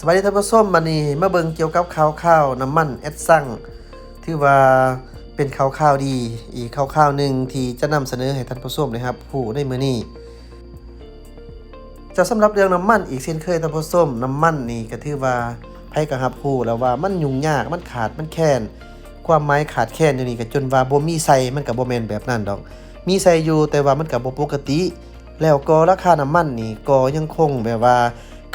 สวัสดีท่านผู้ชมวันนี้มาเบิ่งเกี่ยวกับข่าวข้าวน้ำมันแอดซังที่ว่าเป็นข่าวข่าวดี อีกข่าวข่าวหนึ่งที่จะนำเสนอให้ท่านผู้ชมนะครับ ผู้ในมือนี้จะสำหรับเรื่องน้ำมันอีกเช่นเคยท่านผู้ชมน้ำมันนี่ก็ถือว่าไผก็รับรู้แล้วว่ามันยุ่งยากมันขาดมันแค้นความหมายขาดแคลนอยู่นี่ก็จนว่าบ่มีใส่มันก็บ่แมนแบบนั้นดอก มีใส่อยู่แต่ว่ามันก็บ่ปกติ แล้วก็ราคาน้ำมันนี่ก็ยังคงแบบว่า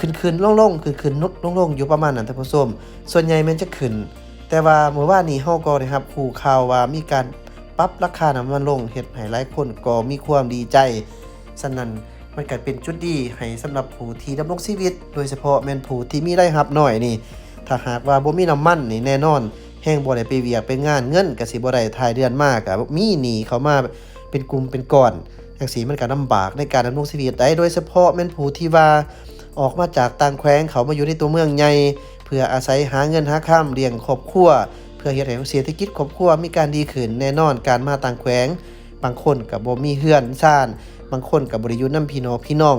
ขึ้นขึ้นลงลงขึ้นขึ้นนุดลงลงอยู่ประมาณนั้นท่านผู้ชมส่วนใหญ่มันจะขึ้น แต่ว่าเมื่อวานนี้เฮาก็นะครับคู่ข่าวว่ามีการปรับราคาน้ำมันลงเฮ็ดให้หลายคนก็มีความดีใจฉะนั้นมันก็เป็นจุดดีให้สำหรับผู้ที่ดำรงชีวิต โดยเฉพาะแม่นผู้ที่มีรายรับหน้อยนี่ ถ้าหากว่าบ่มีน้ำมันนี่แน่นอน แห้งบ่ได้ไปเวียกไปงานเงินก็สิบ่ได้ทายเดือนมากก็มีหนี้เข้ามาเป็นกลุ่มเป็นก้อนจังซี่มันก็ลำบากในการดำรงชีวิตได้โดยเฉพาะแม่นผู้ที่ว่า ออกมาจากต่างแคว้นเขามาอยู่ในตัวเมืองใหญ่เพื่ออาศัยหาเงินหาข้ามเลี้ยงครอบครัวเพื่อเฮ็ดให้เศรษฐกิจครอบครัวมีการดีขึ้นแน่นอนการมาต่างแคว้นบางคนก็บ่มีเฮือนซ่าน บางคนก็บ่ได้อยู่นํพี่น้องพี่น้อง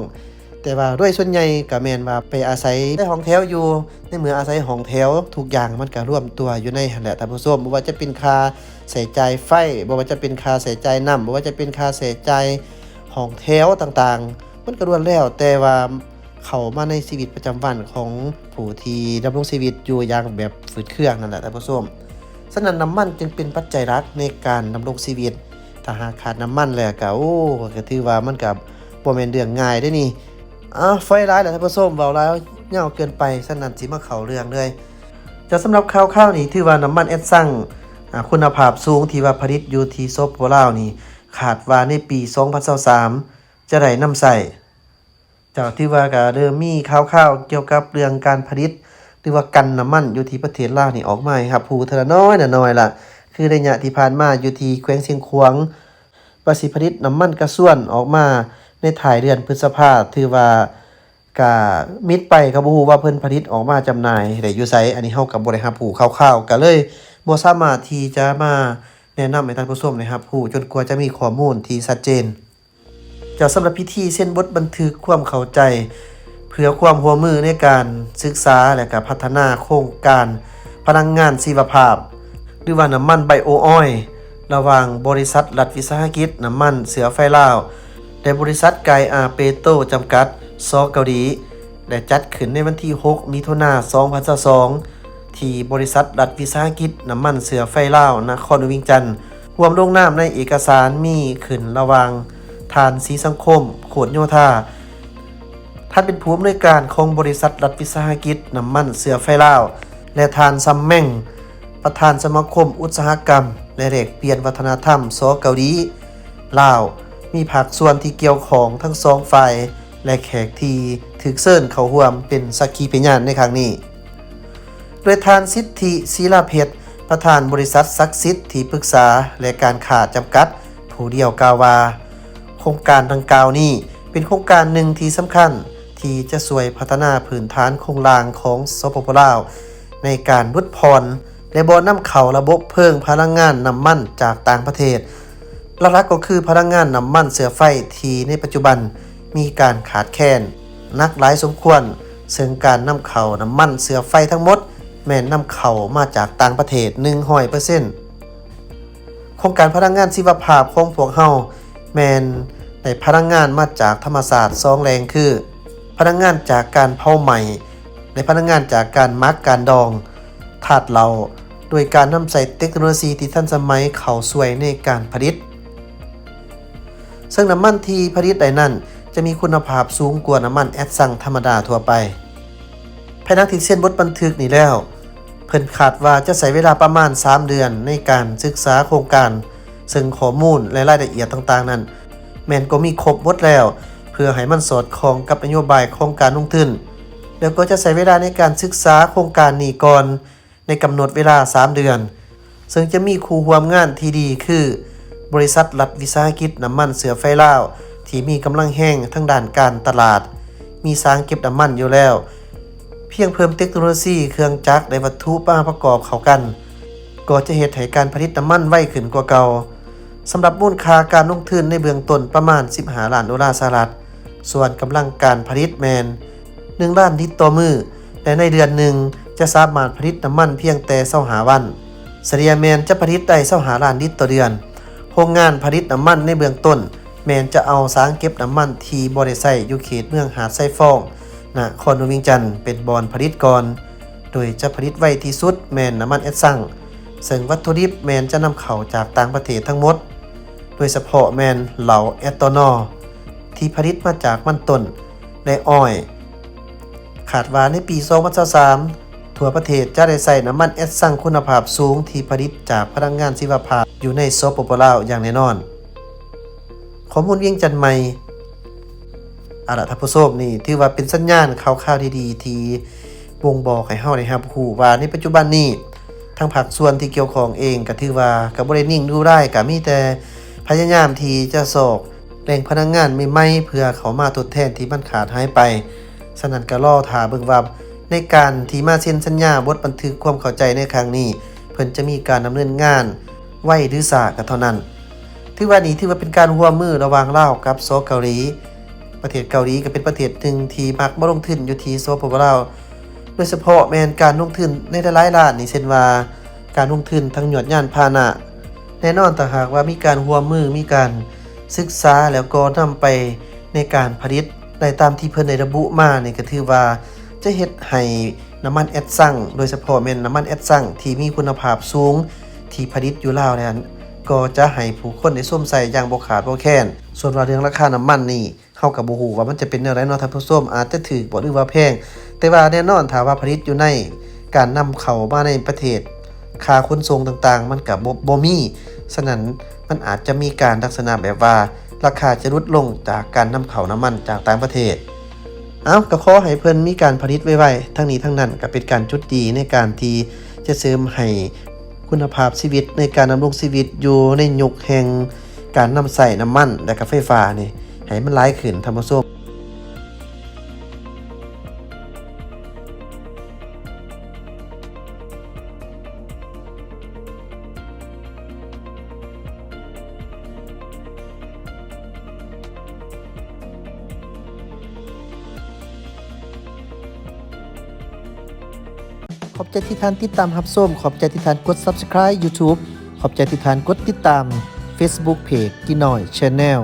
แต่ว่าด้วยส่วนใหญ่ก็แม่นว่าไปอาศัยในห้องแถวอยู่ ในเมื่ออาศัยห้องแถวทุกอย่างมันก็รวมตัวอยู่ในหันแหละท่านผู้ชมบ่ว่าจะเป็นค่าใช้จ่ายไฟบ่ว่าจะเป็นค่าใช้จ่ายน้ำบ่ว่าจะเป็นค่าใช้จ่ายห้องแถวต่างๆ มันก็ล้วนแล้วแต่ว่า เข้ามาในชีวิตประจำวันของผู้ที่ดำรงชีวิตอยู่อย่างแบบฝืดเครื่องนั่นแหละท่านผู้ชมฉะนั้นน้ำมันจึงเป็นปัจจัยหลักในการดำรงชีวิต ถ้าหากขาดน้ำมันแล้วก็โอ้ก็ถือว่ามันก็บ่แม่นเรื่องง่ายเด้นี่อะไฟร้ายแหละท่านผู้ชมเว้าแล้วยาวเกินไปฉะนั้นสิมาเข้าเรื่องเลยจะสำหรับข่าวๆนี้ถือว่าน้ำมันแอดซังอ่าคุณภาพสูงที่ว่าผลิตอยู่ที่ซบโปลาวนี่ขาดว่าในปี 2023จะได้นำใส่ จากที่ว่าก็เริ่มมีข่าวๆเกี่ยวกับเรื่องการผลิตหรือว่ากันน้ำมันอยู่ที่ประเทศลาวนี่ออกมาครับผู้เทอละน้อยน่ะน้อยล่ะ คือระยะที่ผ่านมาอยู่ที่แขวงเชียงขวางประสิผลิตน้ำมันกระส่วนออกมาในถ่ายเดือนพฤษภาถือว่ากะมิดไปก็บ่ฮู้ว่าเพิ่นผลิตออกมาจำหน่ายได้อยู่ไสอันนี้เฮาก็บ่ได้รับผู้คร่าวๆก็เลยบ่สามารถที่จะมาแนะนำให้ท่านผู้ชมนะครับผู้จนกว่าจะมีข้อมูลที่ชัดเจน จะสำหรับพิธีเส้นบทบันทึกความเข้าใจ เพื่อความหัวมือในการศึกษาและก็พัฒนาโครงการ พลังงานชีวภาพ หรือว่าน้ำมันไบโอออยล์ระหว่างบริษัทรัฐวิสาหกิจน้ำมันเสือไฟลาวและบริษัทไกอาเปโตจำกัด ซอเกาหลีและจัดขึ้นในวันที่ 6 มิถุนายน 2022 ที่บริษัทรัฐวิสาหกิจน้ำมันเสือไฟลาวนครวิงจันทน์รวมลงนามในเอกสารมีขึ้นระหว่าง ทานสีสังคม โขดโยธาท่านเป็นผู้อำนวยการของบริษัทรัฐวิสาหกิจน้ำมันเสือไฟลาว และทานซัมแม่ง ประธานสมาคมอุตสาหกรรม และเรกเปลี่ยนวัฒนธรรมซอเกาหลีลาว มีภาคส่วนที่เกี่ยวของทั้งสองฝ่ายและแขกที่ถือเซิ่นเขาห่วมเป็นสักขีพยานในครั้งนี้ โดยทานสิทธิศิลาเพชรประธานบริษัทซักซิที่ปรึกษาและการขาดจำกัด ผู้เดียวกาวว่า ครงการดังกล่าวนี้ เป็นโครงการหนึ่งที่สำคัญ ที่จะช่วยพัฒนาพื้นฐานโครงรางของสปปลาว ในการลดพรและบ่อนำเข้าระบบเพิ่งพลังงานน้ำมันจากต่างประเทศหลักๆก็คือพลังงานน้ำมันเสือไฟที่ในปัจจุบันมีการขาดแคลนนักหลายสมควร ซึ่งการนำเข้าน้ำมันเสือไฟทั้งหมด แม่นนำเข้ามาจากต่างประเทศ100%โครงการพลังงานชีวภาพของพวกเฮาแม่น ได้พลังงานมาจากธรรมศาสตร์สองแรงคือ พลังงานจากการเผาไหม้และพลังงานจากการมักการดองธาตุเหลาโดยการนำใส่เทคโนโลยีที่ทันสมัยเข้าช่วยในการผลิต ซึ่งน้ำมันที่ผลิตได้นั้น จะมีคุณภาพสูงกว่าน้ำมันแอดซังธรรมดาทั่วไปภายหลังที่เส้นบทบันทึกนี้แล้ว เพิ่นคาดว่าจะใช้เวลาประมาณ 3 เดือนในการศึกษาโครงการ ซึ่งข้อมูลและรายละเอียดต่างๆ นั้น แม่นก็มีครบหมดแล้ว เพื่อให้มันสอดคล้องกับนโยบายของการลงทุนแล้วก็จะใช้เวลาในการศึกษาโครงการนี้ก่อนในกำหนดเวลา 3 เดือน ซึ่งจะมีครูร่วมงานที่ดีคือ บริษัทรัฐวิสาหกิจน้ำมันเสือไฟลาวที่มีกำลังแห้งทั้งด้านการตลาด มีสางเก็บน้ำมันอยู่แล้ว เพียงเพิ่มเทคโนโลยีเครื่องจักรและวัตถุมาประกอบเข้ากัน ก็จะเหตุให้การผลิตน้ำมันไวขึ้นกว่าเก่า สำหรับมูลค่าการลงทุนในเบื้องต้นประมาณ 15 ล้านดอลลาร์สหรัฐ ส่วนกำลังการผลิตแมน 1 ล้านลิตรต่อมือ และในเดือนหนึ่งจะสามารถผลิตน้ำมันเพียงแต่เศร้าหาวันเสเรียแมนจะผลิตได้เศร้าหาล้านลิตรต่อเดือน โรงงานผลิตน้ำมันในเบื้องต้น แมนจะเอาสางเก็บน้ำมันที่บริไซอยู่เขตเมืองหาดไซฟองนครหลวงเวียงจันเป็นบอนผลิตก่อนโดยจะผลิตไว้ที่สุดแมนน้ำมันแอดซังซึ่งวัตถุดิบแมนจะนำเข้าจากต่างประเทศทั้งหมด โดยเฉพาะแมนเหลาแอตโนอลที่ผลิตมาจากมันต้นและอ้อย ขาดว่าในปี 2023ทั่วประเทศจะได้ใส่น้ำมันแอดซังคุณภาพสูงที่ผลิตจากพลังงานชีวภาพอยู่ในโซโปโปลาวอย่างแน่นอน ข้อมูลเวียงจันทน์ใหม่อาระทัพผู้ชมนี่ถือว่าเป็นสัญญาณข่าวๆดีๆที่บ่งบอกให้เฮาได้รับรู้ว่าในปัจจุบันนี้ทางภาคส่วนที่เกี่ยวข้องเองก็ถือว่าก็บ่ได้นิ่งดูได้ก็มีแต่ พยายามที่จะสอกแหล่งพนักงานใหม่เพื่อเขามาทดแทนที่มันขาดหายไปฉะนั้นกรอท่าเบิงว่าในการที่มาเซ็นสัญญาบทบันทึกความเข้าใจในครั้งนี้ เพิ่นจะมีการดำเนินงานไว้หรือสาก็เท่านั้น ถือว่านี้ถือว่าเป็นการร่วมมือระหว่างลาวกับโซเกาหลี ประเทศเกาหลีก็เป็นประเทศหนึ่งที่มักมาลงทุนอยู่ที่โซโปลาวโดยเฉพาะแมนการลงทุนในหลายๆล้านนี่เช่นว่า การลงทุนทางหยวดยานพาหนะ แน่นอนแต่หากว่ามีการร่วมือมีการศึกษาแล้วก็นำไปในการผลิตได้ตามที่เพิ่นได้ระบุมานี่ก็ถือว่าจะเฮ็ดให้น้ำมันแอดซังโดยเฉพาะแม่นน้ำมันแอดซังที่มีคุณภาพสูงที่ผลิตอยู่ลาวนั้นก็จะให้ผู้คนได้สวมใส่อย่างบ่ขาดบ่แคลนส่วนว่าเรื่องราคาน้ำมันนี่เฮาก็บ่ฮู้ว่ามันจะเป็นแนวใดเนาะท่านผู้ชมอาจจะถูกบ่หรือว่าแพง แต่ว่าแน่นอนถ้าว่าผลิตอยู่ในการนำเข้ามาในประเทศค่าขนส่งต่างๆ มันกับบ่มี ฉะนั้นมันอาจจะมีการลักษณะแบบว่า ราคาจะลดลงจากการนำเข้าน้ำมันจากต่างประเทศ เอาก็ขอให้เพิ่นมีการผลิตไว้ๆทั้งนี้ทั้งนั้นก็เป็นการจุดดีในการที่จะเสริมให้คุณภาพชีวิตในการดำรงชีวิตอยู่ในยุคแห่งการนำใส่น้ำมันและก็ไฟฟ้านี่ให้มันหลายขึ้นธรรมชม ขอบใจที่ท่านติดตามรับส้ม ขอบใจที่ท่านกด Subscribe YouTube ขอบใจที่ท่านกดติดตาม Facebook Page กินหน่อย Channel